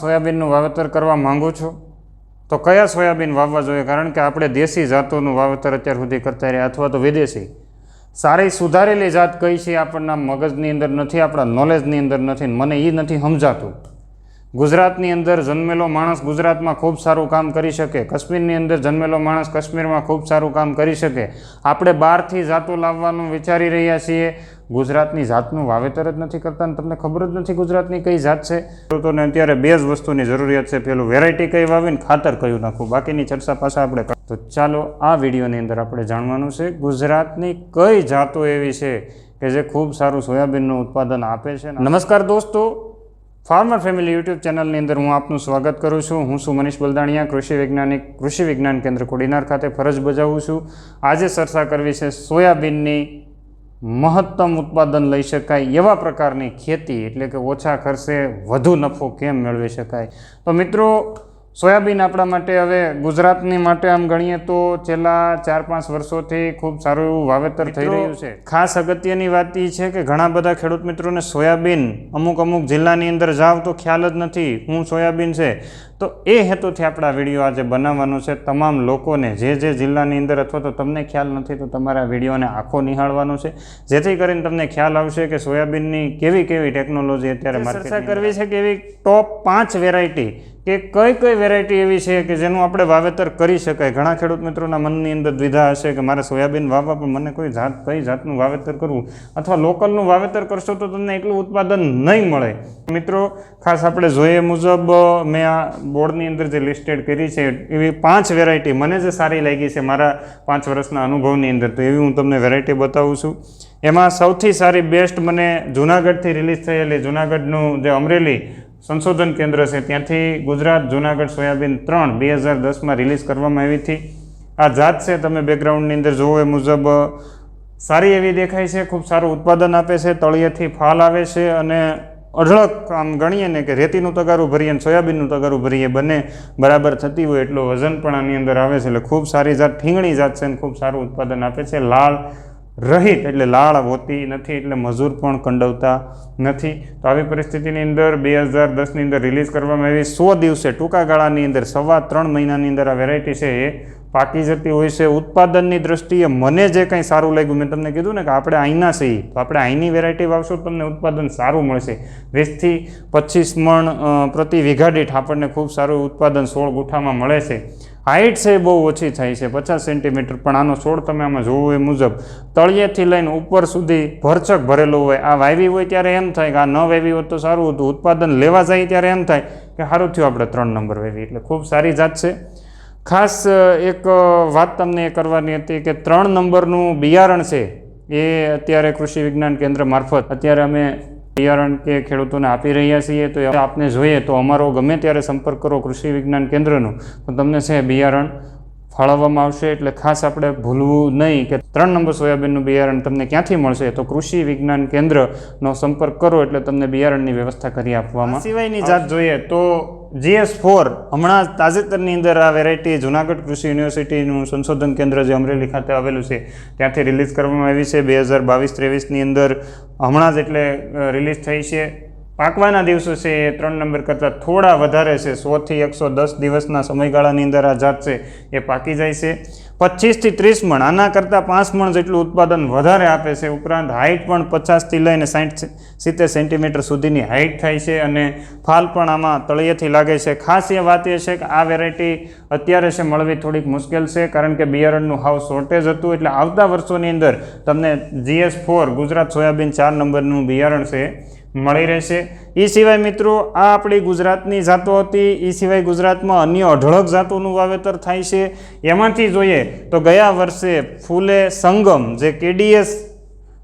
સોયાબીનનું વાવેતર કરવા માગું છો. તો કયા સોયાબીન વાવવા જોઈએ? કારણ કે આપણે દેશી જાતોનું વાવેતર અત્યાર સુધી કરતા રહ્યા અથવા તો વિદેશી. સારી સુધારેલી જાત કઈ છે? આપણના મગજની અંદર નથી, આપણા નોલેજની અંદર નથી મને એ નથી સમજાતું. ગુજરાતની અંદર જન્મેલો માણસ ગુજરાતમાં ખૂબ સારું કામ કરી શકે, કાશ્મીરની અંદર જન્મેલો માણસ કાશ્મીરમાં ખૂબ સારું કામ કરી શકે. આપણે બહારથી જાતો લાવવાનું વિચારી રહ્યા છીએ. ગુજરાતની જાતનું વાવેતર જ નથી કરતા અને તમને ખબર જ નથી ગુજરાતની કઈ જાત છે? ખેડૂતોને અત્યારે બે જ વસ્તુની જરૂરિયાત છે. પેલું વેરાયટી કઈ વાવીને ખાતર કયું નાખવું. બાકીની ચર્ચા પાછા આપણે તો ચાલો આ વિડીયોની અંદર આપણે જાણવાનું છે ગુજરાતની કઈ જાતો એવી છે કે જે ખૂબ સારું સોયાબીનનું ઉત્પાદન આપે છે નમસ્કાર દોસ્તો ફાર્મર ફેમિલી યુટ્યુબ ચેનલની અંદર હું આપનું સ્વાગત કરું છું. હું છું મનીષ બલદાણિયા, કૃષિ વૈજ્ઞાનિક, કૃષિ વિજ્ઞાન કેન્દ્ર કોડીનાર ખાતે ફરજ બજાવું છું. આજે ચર્ચા કરવી છે સોયાબીનની મહત્તમ ઉત્પાદન લઈ શકાય એવા પ્રકારની ખેતી, એટલે કે ઓછા ખર્ચે વધુ નફો કેમ મેળવી શકાય? તો મિત્રો સોયાબીન આપણા માટે હવે ગુજરાતની માટે આમ ગણીએ તો છેલ્લા ચાર પાંચ વર્ષોથી ખૂબ સારું એવું વાવેતર થઈ રહ્યું છે. ખાસ અગત્યની વાત એ છે કે ઘણા બધા ખેડૂત મિત્રોને સોયાબીન અમુક અમુક જિલ્લાની અંદર જાવ તો ખ્યાલ જ નથી. હું સોયાબીન છે તો એ હેતુથી આપણા વીડિયો આજે બનાવવાનો છે. તમામ લોકોને જે જે જિલ્લાની અંદર અથવા તો તમને ખ્યાલ નથી તો તમારે આ વિડીયોને આખો નિહાળવાનો છે. જેથી કરીને તમને ખ્યાલ આવશે કે સોયાબીનની કેવી કેવી ટેકનોલોજી અત્યારે ચર્ચા કરવી છે કે એવી ટોપ પાંચ વેરાયટી કે કઈ કઈ વેરાયટી એવી છે કે જેનું આપણે વાવેતર કરી શકાય? ઘણા ખેડૂત મિત્રોના મનની અંદર દ્વિધા હશે કે મારે સોયાબીન વાવવા પણ મને કોઈ જાત કઈ જાતનું વાવેતર કરવું? અથવા લોકલનું વાવેતર કરશો તો તમને એટલું ઉત્પાદન નહીં મળે. મિત્રો ખાસ આપણે જોઈએ મુજબ મેં આ બોર્ડની અંદર જે લિસ્ટેડ કરી છે, એવી પાંચ વેરાયટી મને જે સારી લાગી છે મારા પાંચ વર્ષના અનુભવની અંદર, તો એવી હું તમને વેરાયટી બતાવું છું. એમાં સૌથી સારી બેસ્ટ મને જુનાગઢથી રિલીઝ થયેલી જુનાગઢનું જે અમરેલી સંશોધન કેન્દ્ર છે, ત્યાંથી ગુજરાત જુનાગઢ સોયાબીન ત્રણ બે હજાર દસમાં રિલીઝ કરવામાં આવી હતી. આ જાત છે, તમે બેકગ્રાઉન્ડની અંદર જોવો એ મુજબ સારી એવી દેખાય છે, ખૂબ સારું ઉત્પાદન આપે છે, તળિયેથી ફાલ આવે છે અને અઢળક આમ ગણીએ ને કે રેતીનું તગારું ભરીએ અને સોયાબીનનું તગારું ભરીએ, બંને બરાબર થતી હોય એટલો વજન પણ આની અંદર આવે છે. એટલે ખૂબ સારી જાત, ઠીંગણી જાત છે અને ખૂબ સારું ઉત્પાદન આપે છે. લાળ રહિત એટલે લાળ હોતી નથી એટલે મજૂર પણ કંડવતા નથી. તો આવી પરિસ્થિતિની અંદર બે હજાર દસની અંદર રિલીઝ કરવામાં આવી. સો દિવસે ટૂંકા ગાળાની અંદર, સવા ત્રણ મહિનાની અંદર આ વેરાયટી છે એ પાકી જતી હોય છે. ઉત્પાદનની દ્રષ્ટિએ મને જે કંઈ સારું લાગ્યું, મેં તમને કીધું ને કે આપણે અહીંના છીએ. તો આપણે અહીંની વેરાયટી વાવશું, તમને ઉત્પાદન સારું મળશે. વીસથી પચીસ મણ પ્રતિ વીઘા દીઠ આપણને ખૂબ સારું ઉત્પાદન સોળ ગુઠામાં મળે છે. હાઇટ છે બહુ ઓછી થાય છે, પચાસ સેન્ટીમીટર પણ આનો છોડ તમે આમાં જોવો એ મુજબ, તળિયેથી લઈને ઉપર સુધી ભરચક ભરેલો હોય, આ વાવી હોય ત્યારે એમ થાય કે આ ન વાવી હોત તો સારું હતું, ઉત્પાદન લેવા જાય ત્યારે એમ થાય કે સારું થયું આપણે ત્રણ નંબર વાવી, એટલે ખૂબ સારી જાત છે. ખાસ એક વાત તમને એ કરવાની હતી કે ત્રણ નંબરનું બિયારણ છે, એ અત્યારે કૃષિ વિજ્ઞાન કેન્દ્ર મારફત, અત્યારે અમે બિયારણ કે ખેડૂતોને આપી રહ્યા છીએ તો આપને જોઈએ તો અમારો ગમે ત્યારે સંપર્ક કરો કૃષિ વિજ્ઞાન કેન્દ્રનો તો તમને છે બિયારણ ફાળવવામાં આવશે. એટલે ખાસ આપણે ભૂલવું નહીં કે ત્રણ નંબર સોયાબીનનું બિયારણ તમને ક્યાંથી મળશે? તો કૃષિ વિજ્ઞાન કેન્દ્રનો સંપર્ક કરો એટલે તમને બિયારણની વ્યવસ્થા કરી આપવામાં સિવાયની જાત જોઈએ તો જીએસ ફોર હમણાં તાજેતરની અંદર આ વેરાયટી જુનાગઢ કૃષિ યુનિવર્સિટીનું સંશોધન કેન્દ્ર જે અમરેલી ખાતે આવેલું છે, ત્યાંથી રિલીઝ કરવામાં આવી છે. બે હજાર બાવીસ ત્રેવીસની અંદર હમણાં જ એટલે રિલીઝ થઈ છે. પાકવાના દિવસો છે એ ત્રણ નંબર કરતાં થોડા વધારે છે. સોથી એકસો દસ દિવસના સમયગાળાની અંદર આ જાત છે એ પાકી જાય છે. પચીસથી ત્રીસ મણ, આના કરતાં પાંચ મણ જેટલું ઉત્પાદન વધારે આપે છે. ઉપરાંત હાઇટ પણ પચાસથી લઈને સાઠ સિત્તેર સેન્ટીમીટર સુધીની હાઇટ થાય છે અને ફાલ પણ આમાં તળિયેથી લાગે છે. ખાસ એ વાત એ છે કે આ વેરાયટી અત્યારે છે મળવી થોડીક મુશ્કેલ છે, કારણ કે બિયારણનું હાવ શોર્ટેજ હતું એટલે આવતા વર્ષોની અંદર તમને જીએસ ફોર ગુજરાત સોયાબીન ચાર નંબરનું બિયારણ છે મળી રહેશે. એ સિવાય મિત્રો આ આપણી ગુજરાતની જાતો હતી. એ સિવાય ગુજરાતમાં અન્ય અઢળક જાતોનું વાવેતર થાય છે. એમાંથી જોઈએ તો ગયા વર્ષે ફૂલે સંગમ જે કેડીએસ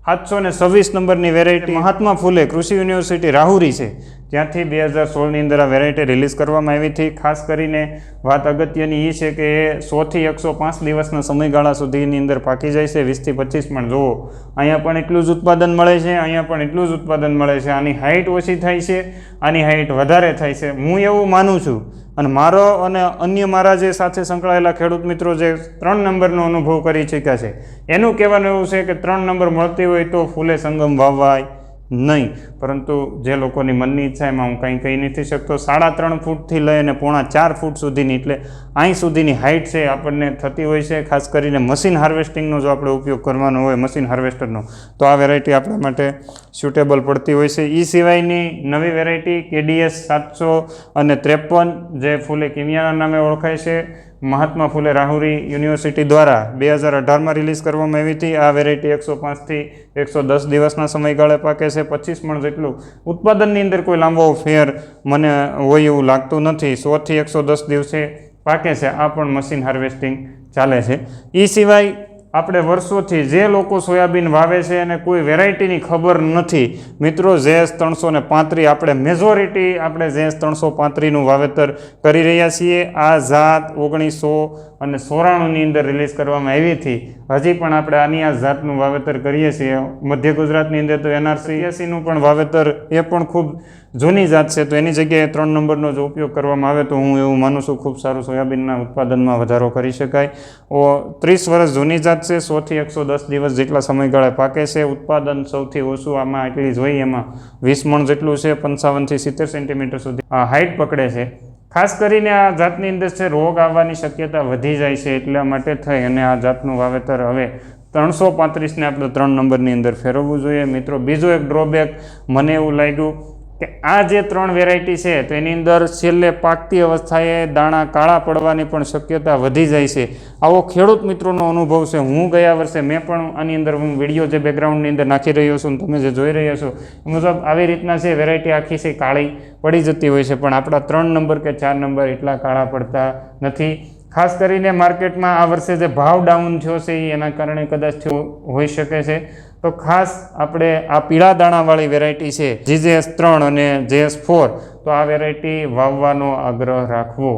સાતસો ને છવ્વીસ નંબરની વેરાયટી મહાત્મા ફૂલે કૃષિ યુનિવર્સિટી રાહુરી છે. ત્યાંથી બે હજાર સોળની અંદર આ વેરાયટી રિલીઝ કરવામાં આવી હતી. ખાસ કરીને વાત અગત્યની એ છે કે એ સોથી એકસો પાંચ દિવસના સમયગાળા સુધીની અંદર પાકી જાય છે. વીસથી પચીસ પણ જુઓ, અહીંયા પણ એટલું જ ઉત્પાદન મળે છે, અહીંયા પણ એટલું જ ઉત્પાદન મળે છે. આની હાઇટ ઓછી થાય છે, આની હાઇટ વધારે થાય છે. હું એવું માનું છું. અને મારો અને અન્ય મારા જે સાથે સંકળાયેલા ખેડૂત મિત્રો જે ત્રણ નંબરનો અનુભવ કરી ચૂક્યા છે, એનું કહેવાનું એવું છે કે ત્રણ નંબર મળતી હોય તો ફૂલે સંગમ વાવવાય નહીં. પરંતુ જે લોકોની મનની ઈચ્છા એમાં હું કંઈ કહી નથી શકતો. સાડા ત્રણ ફૂટથી લઈ અને પોણા ચાર ફૂટ સુધીની, એટલે અહીં સુધીની હાઇટ છે આપણને થતી હોય છે. ખાસ કરીને મશીન હાર્વેસ્ટિંગનો જો આપણે ઉપયોગ કરવાનો હોય મશીન હાર્વેસ્ટરનો તો આ વેરાયટી આપણા માટે સ્યુટેબલ પડતી હોય છે. એ સિવાયની નવી વેરાયટી કેડીએસ સાતસો અને ત્રેપન, જે ફૂલે કિમિયાના નામે ઓળખાય છે. મહાત્મા ફૂલે રાહુરી યુનિવર્સિટી દ્વારા બે હજાર અઢારમાં રિલીઝ કરવામાં આવી હતી. આ વેરાયટી એકસો પાંચથી એકસો દસ દિવસના સમયગાળે પાકે છે. પચીસ મણ જેટલું ઉત્પાદનની અંદર કોઈ લાંબો ફેર મને હોય એવું લાગતું નથી. સોથી એકસો દસ દિવસે પાકે છે. આ પણ મશીન હાર્વેસ્ટિંગ ચાલે છે. એ સિવાય આપણે વર્ષોથી જે લોકો સોયાબીન વાવે છે એને કોઈ વેરાયટીની ખબર નથી. મિત્રો, જેએસ ત્રણસો ને પાંત્રી આપણે મેજોરિટી આપણે જેએસ ત્રણસો પાંત્રીનું વાવેતર કરી રહ્યા છીએ. આ જાત ઓગણીસો અને સોરાણુંની અંદર રિલીઝ કરવામાં આવી હતી. હજી પણ આપણે આની આ જાતનું વાવેતર કરીએ છીએ. મધ્ય ગુજરાતની અંદર તો એનઆરસી એસીનું પણ વાવેતર એ પણ ખૂબ જૂની જાત છે. તો એની જગ્યાએ ત્રણ નંબરનો જો ઉપયોગ કરવામાં આવે તો હું એવું માનું છું ખૂબ સારું સોયાબીનના ઉત્પાદનમાં વધારો કરી શકાય. ઓ, ત્રીસ વર્ષ જૂની જાત છે. સોથી એકસો દસ દિવસ જેટલા સમયગાળે પાકે છે. ઉત્પાદન સૌથી ઓછું આમાં આટલી જ એમાં વીસ મણ જેટલું છે. પંચાવનથી સિત્તેર સેન્ટીમીટર સુધી હાઇટ પકડે છે. ખાસ કરીને આ જાતની અંદર છે, રોગ આવવાની શક્યતા વધી જાય છે એટલા માટે થઈ અને આ જાતનું વાવેતર હવે ત્રણસો પાંત્રીસને આપણે ત્રણ નંબરની અંદર ફેરવવું જોઈએ. મિત્રો, બીજો એક ડ્રોબેક મને એવું લાગ્યું કે આ જે ત્રણ વેરાયટી છે, તો એની અંદર છેલ્લે પાકતી અવસ્થાએ દાણા કાળા પડવાની પણ શક્યતા વધી જાય છે. આવો ખેડૂત મિત્રોનો અનુભવ છે. હું ગયા વર્ષે મેં પણ આની અંદર હું વીડિયો જે બેકગ્રાઉન્ડની અંદર નાખી રહ્યો છું તમે જે જોઈ રહ્યા છો, એ મુજબ આવી રીતના છે વેરાયટી આખી છે કાળી પડી જતી હોય છે. પણ આપણા ત્રણ નંબર કે ચાર નંબર એટલા કાળા પડતા નથી. ખાસ કરીને માર્કેટમાં આ વર્ષે જે ભાવ ડાઉન થયો છે, એના કારણે કદાચ થયો, હોઈ શકે છે. તો ખાસ આપણે આ પીળા દાણાવાળી વેરાયટી છે જીજેએસ ત્રણ અને જેએસ ફોર તો આ વેરાયટી વાવવાનો આગ્રહ રાખવો.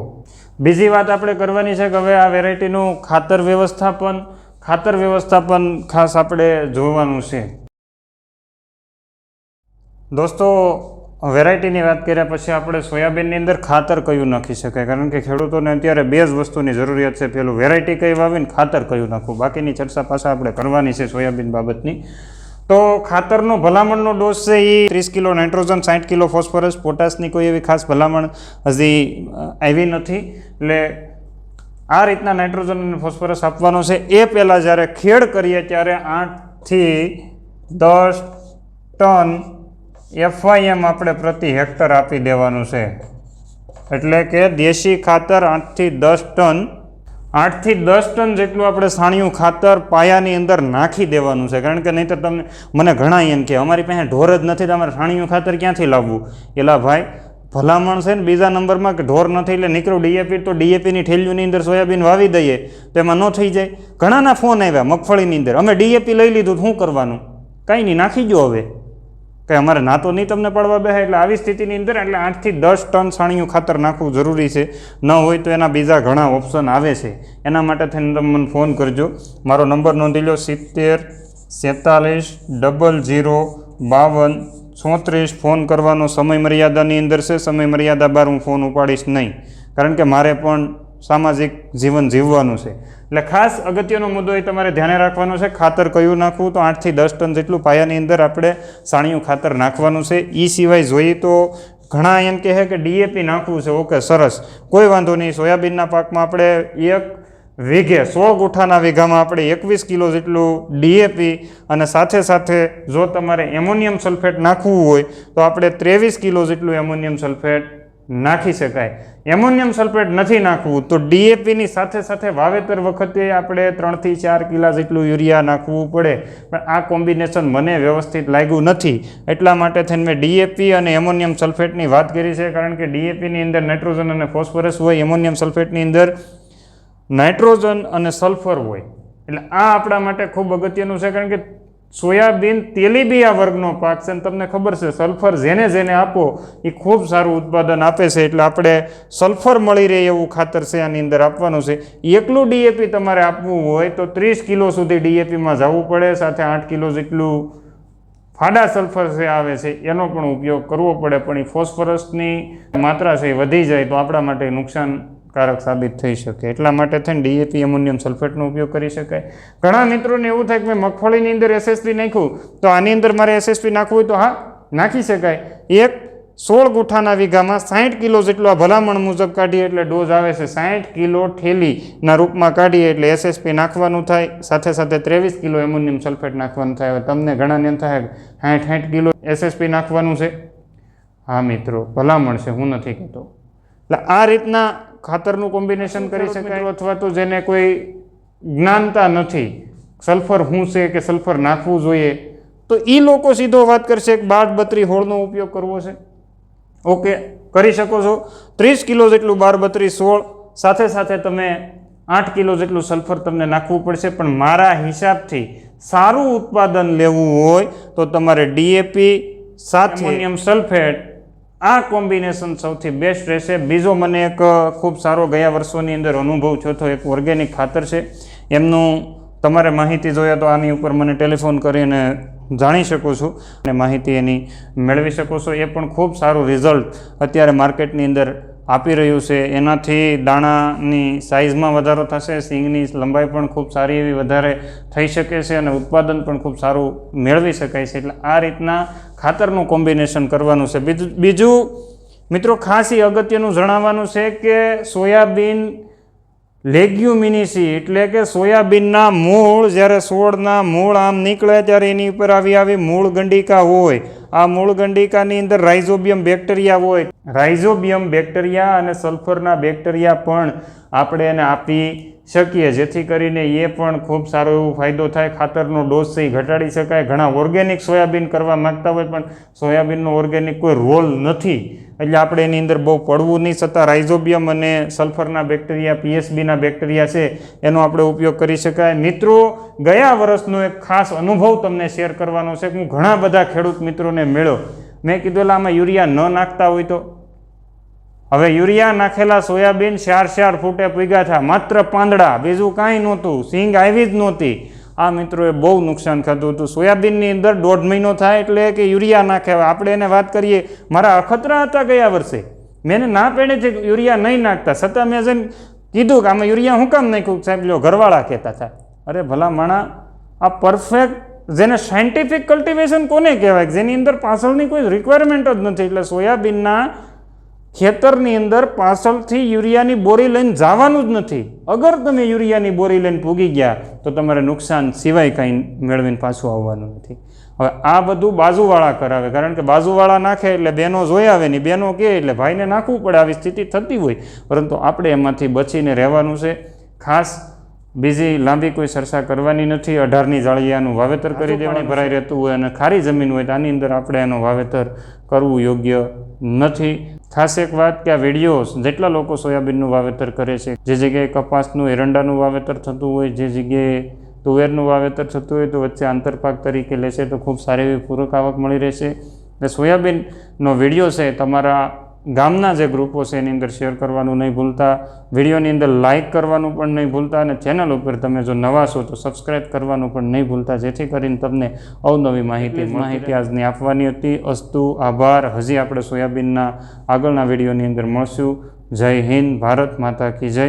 બીજી વાત આપણે કરવાની છે કે હવે આ વેરાયટીનું ખાતર વ્યવસ્થાપન ખાતર વ્યવસ્થાપન ખાસ આપણે જોવાનું છે. દોસ્તો વેરાયટીની વાત કર્યા પછી આપણે સોયાબીનની અંદર ખાતર કયું નાખી શકાય? કારણ કે ખેડૂતોને અત્યારે બે જ વસ્તુની જરૂરિયાત છે. પેલું વેરાયટી કઈ વાવીને ખાતર કયું નાખવું? બાકીની ચર્ચા પાછા આપણે કરવાની છે સોયાબીન બાબતની. તો ખાતરનો ભલામણનો ડોઝ છે એ ત્રીસ કિલો નાઇટ્રોજન સાઠ કિલો ફોસ્ફરસ, પોટાશની કોઈ એવી ખાસ ભલામણ હજી આવી નથી. એટલે આ રીતના નાઇટ્રોજન અને ફોસ્ફરસ આપવાનો છે. એ પહેલાં જ્યારે ખેડ કરીએ ત્યારે આઠથી દસ ટન એફઆઈએમ આપણે પ્રતિ હેક્ટર આપી દેવાનું છે. એટલે કે દેશી ખાતર આઠથી દસ ટન, આઠથી દસ ટન જેટલું આપણે સાણિયું ખાતર પાયાની અંદર નાખી દેવાનું છે. કારણ કે નહીં તો તમને, મને ઘણા એમ કે અમારી પાસે ઢોર જ નથી, તો અમારે સાણિયું ખાતર ક્યાંથી લાવવું? એલા ભાઈ, ભલામણ છે ને બીજા નંબરમાં કે ઢોર નથી એટલે નીકળું ડીએપી તો ડીએપીની ઠેલીઓની અંદર સોયાબીન વાવી દઈએ, તો એમાં ન થઈ જાય. ઘણાના ફોન આવ્યા મગફળીની અંદર. અમે ડીએપી લઈ લીધું શું કરવાનું? કાંઈ નહીં, નાખી જો હવે. કે અમારે ના તો નહીં તમને પડવા બે એટલે આવી સ્થિતિની અંદર એટલે આઠથી દસ ટન સાણિયું ખાતર નાખવું જરૂરી છે. ન હોય તો એના બીજા ઘણા ઓપ્શન આવે છે. એના માટે થઈને તમે મને ફોન કરજો. મારો નંબર નોંધી લો, સિત્તેર, સેતાલીસ, ડબલ ઝીરો, બાવન, ચોત્રીસ. ફોન કરવાનો સમય મર્યાદાની અંદર છે. સમય મર્યાદા બાર હું ફોન ઉપાડીશ નહીં. કારણ કે મારે પણ સામાજિક જીવન જીવવાનું છે. એટલે ખાસ અગત્યનો મુદ્દો એ તમારે ધ્યાને રાખવાનો છે, ખાતર કયું નાખવું? તો આઠથી દસ ટન જેટલું પાયાની અંદર આપણે સાણિયું ખાતર નાખવાનું છે. એ સિવાય જોઈએ તો ઘણા એમ કહે કે ડીએપી નાખવું છે, ઓકે, સરસ. કોઈ વાંધો નહીં, સોયાબીનના પાકમાં આપણે એક વીઘે, સો ગુઠાના વીઘામાં આપણે એકવીસ કિલો જેટલું ડીએપી અને સાથે સાથે જો તમારે એમોનિયમ સલ્ફેટ નાખવું હોય, તો આપણે ત્રેવીસ કિલો જેટલું એમોનિયમ સલ્ફેટ નાખી શકાય. એમોનિયમ સલ્ફેટ નથી નાખવું, તો ડીએપીની સાથે સાથે વાવેતર વખતે આપણે ત્રણથી ચાર કિલા જેટલું યુરિયા નાખવું પડે. પણ આ કોમ્બિનેશન મને વ્યવસ્થિત લાગ્યું નથી. એટલા માટે થઈને મેં ડીએપી અને એમોનિયમ સલ્ફેટની વાત કરી છે, કારણ કે ડીએપીની અંદર નાઇટ્રોજન અને ફોસ્ફરસ હોય, એમોનિયમ સલ્ફેટની અંદર નાઇટ્રોજન અને સલ્ફર હોય. એટલે આ આપણા માટે ખૂબ અગત્યનું છે, કારણ કે સોયાબીન તેલીબિયા વર્ગનો પાક છે. અને તમને ખબર છે સલ્ફર જેને જેને આપો, એ ખૂબ સારું ઉત્પાદન આપે છે. એટલે આપણે સલ્ફર મળી રહે એવું ખાતર છે આની અંદર આપવાનું છે. એકલું ડીએપી તમારે આપવું હોય તો ત્રીસ કિલો સુધી ડીએપીમાં જવું પડે. સાથે આઠ કિલો જેટલું ફાડા સલ્ફર જે આવે છે, એનો પણ ઉપયોગ કરવો પડે. પણ એ ફોસ્ફરસની માત્રા છે એ વધી જાય તો આપણા માટે નુકસાન કારક સાબિત થઈ શકે. એટલા માટે થઈને ડીએપી એમોનિયમ સલ્ફેટનો ઉપયોગ કરી શકાય. ઘણા મિત્રોને એવું થાય કે મેં મગફળીની અંદર એસએસપી નાખ્યું, તો આની અંદર મારે એસએસપી નાખવું હોય તો હા, નાખી શકાય. એક સોળ ગુઠાના વીઘામાં સાઠ કિલો જેટલો આ ભલામણ મુજબ કાઢીએ એટલે ડોઝ આવે છે સાઠ કિલો ઠેલીના રૂપમાં કાઢીએ એટલે એસએસપી નાખવાનું થાય, સાથે સાથે ત્રેવીસ કિલો એમોનિયમ સલ્ફેટ નાખવાનું થાય. હવે તમને ઘણાને એમ થાય સાઠ સાઠ કિલો એસએસપી નાખવાનું છે. હા મિત્રો, ભલામણ છે, હું નથી કહેતો. એટલે આ રીતના ખાતરનું કોમ્બિનેશન કરી શકાય. અથવા તો જેને કોઈ જ્ઞાનતા નથી સલ્ફર શું છે કે સલ્ફર નાખવું જોઈએ તો એ લોકો સીધો વાત કરશે કે બાર બત્રી હોળનો ઉપયોગ કરવો છે. ઓકે કરી શકો છો. ત્રીસ કિલો જેટલું બાર બત્રી સોળ સાથે સાથે તમે આઠ કિલો જેટલું સલ્ફર તમને નાખવું પડશે. પણ મારા હિસાબથી સારું ઉત્પાદન લેવું હોય તો તમારે ડીએપી સાથે સલ્ફેટ આ કોમ્બિનેશન સૌથી બેસ્ટ રહેશે. બીજો મને એક ખૂબ સારો ગયા વર્ષોની અંદર અનુભવ થયો એક ઓર્ગેનિક ખાતર છે. એમનું તમારે માહિતી જોઈએ તો આની ઉપર મને ટેલિફોન કરીને જાણી શકો છો અને માહિતી એની મેળવી શકો છો. એ પણ ખૂબ સારું રિઝલ્ટ અત્યારે માર્કેટની અંદર આપી રહ્યું છે. એનાથી દાણાની સાઇઝમાં વધારો થશે, સિંગની લંબાઈ પણ ખૂબ સારી એવી વધારે થઈ શકે છે અને ઉત્પાદન પણ ખૂબ સારું મેળવી શકાય છે. એટલે આ રીતના ખાતરનું કોમ્બિનેશન કરવાનું છે. બીજું બીજું, મિત્રો ખાસ અગત્યનું જણાવવાનું છે કે સોયાબીન લેગ્યુમિનિસી એટલે કે સોયાબીનના મૂળ, જ્યારે છોડના મૂળ આમ નીકળે ત્યારે એની ઉપર આવી આવી મૂળ ગંડિકા હોય. આ મૂળ ગંડિકાની અંદર રાઇઝોબિયમ બેક્ટેરિયા હોય. રાઇઝોબિયમ બેક્ટેરિયા અને સલ્ફરના બેક્ટેરિયા પણ આપણે એને આપી શકીએ, જેથી કરીને એ પણ ખૂબ સારો એવો ફાયદો થાય. ખાતરનો ડોઝ છે એ ઘટાડી શકાય. ઘણા ઓર્ગેનિક સોયાબીન કરવા માગતા હોય, પણ સોયાબીનનો ઓર્ગેનિક કોઈ રોલ નથી. એટલે આપણે એની અંદર બહુ પડવું નહીં છતાં રાઇઝોબિયમ અને સલ્ફરના બેક્ટેરિયા પીએસબીના બેક્ટેરિયા છે, એનો આપણે ઉપયોગ કરી શકાય. મિત્રો, ગયા વર્ષનો એક ખાસ અનુભવ તમને શેર કરવાનો છે હું ઘણા બધા ખેડૂત મિત્રોને મળ્યો. મેં કીધું આમાં યુરિયા ન નાખતા હોય તો? હવે યુરિયા નાખેલા સોયાબીન ચાર ચાર ફૂટે પૂગ્યા હતા માત્ર પાંદડા, બીજું કાંઈ નહોતું. સિંગ આવી જ નહોતી. આ મિત્રોએ બહુ નુકસાન ખાધું હતું. સોયાબીનની અંદર દોઢ મહિનો થાય એટલે કે યુરિયા નાખે આપણે એને વાત કરીએ, મારા અખતરા હતા ગયા વર્ષે. મેં ના પેણે છે યુરિયા નહીં નાખતા. છતાં મેં જેમ કીધું કે આમાં યુરિયા હું કામ નાખ્યું? સાહેબ, લ્યો, ઘરવાળા કહેતા હતા. અરે ભલા માણા આ પરફેક્ટ જેને સાયન્ટિફિક કલ્ટિવેશન કોને કહેવાય? જેની અંદર પાછળની કોઈ રિક્વાયરમેન્ટ જ નથી. એટલે સોયાબીનના ખેતરની અંદર પાછળથી યુરિયાની બોરી લઈને જવાનું જ નથી. અગર તમે યુરિયાની બોરી લઈને પૂગી ગયા તો તમારે નુકસાન સિવાય કાંઈ મેળવીને પાછું આવવાનું નથી. હવે આ બધું બાજુવાળા કરાવે કારણ કે બાજુવાળા નાખે એટલે બહેનો જોઈ આવે નહીં બહેનો કહે એટલે ભાઈને નાખવું પડે આવી સ્થિતિ થતી હોય. પરંતુ આપણે એમાંથી બચીને રહેવાનું છે. ખાસ બીજી લાંબી કોઈ ચર્ચા કરવાની નથી. અઢારની જાળિયાનું વાવેતર કરી દેવાની ભરાઈ રહેતું હોય અને ખારી જમીન હોય તો આની અંદર આપણે એનું વાવેતર કરવું યોગ્ય નથી. ખાસ એક વાત કે આ વીડિયો જેટલા લોકો સોયાબીનનું વાવેતર કરે છે, જે જગ્યાએ કપાસનું એરંડાનું વાવેતર થતું હોય, જે જગ્યાએ તુવેરનું વાવેતર થતું હોય, તો વચ્ચે આંતરપાક તરીકે લેશે તો ખૂબ સારી એવી પૂરક આવક મળી રહેશે. અને સોયાબીનનો વીડિયો છે, તમારા ગામના જે ગ્રુપો છે એની અંદર શેર કરવાનું નહીં ભૂલતા. વિડીયોની અંદર લાઇક કરવાનું પણ નહીં ભૂલતા અને ચેનલ ઉપર તમે જો નવા છો તો સબસ્ક્રાઇબ કરવાનું પણ નહીં ભૂલતા. જેથી કરીને તમને અવનવી માહિતી માહિતી આજની આપવાની હતી. અસ્તુ આભાર. હજી આપણે સોયાબીનના આગળના વિડીયોની અંદર મળશું. જય હિન્દ ભારત માતા કી જય.